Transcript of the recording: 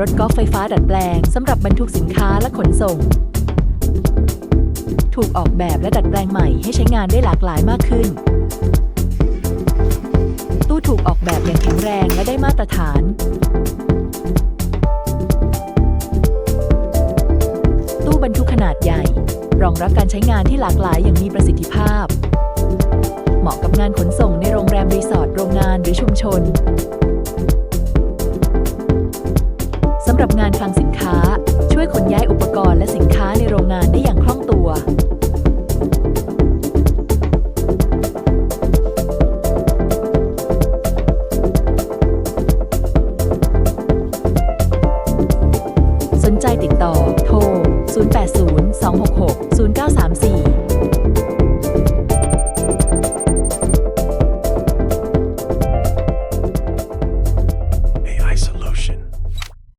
รถกอล์ฟไฟฟ้าดัดแปลงสำหรับบรรทุกสินค้าและขนส่ง ถูกออกแบบและดัดแปลงใหม่ให้ใช้งานได้หลากหลายมากขึ้น ตู้ถูกออกแบบอย่างแข็งแรงและได้มาตรฐาน ตู้บรรทุกขนาดใหญ่ รองรับการใช้งานที่หลากหลายอย่างมีประสิทธิภาพ เหมาะกับงานขนส่งในโรงแรมรีสอร์ทโรงงานหรือชุมชนำหรับงานคลังสินค้า ช่วยขนย้ายอุปกรณ์และสินค้าในโรงงานได้อย่างคล่องตัวสนใจติดต่อ โทร 080 266 0934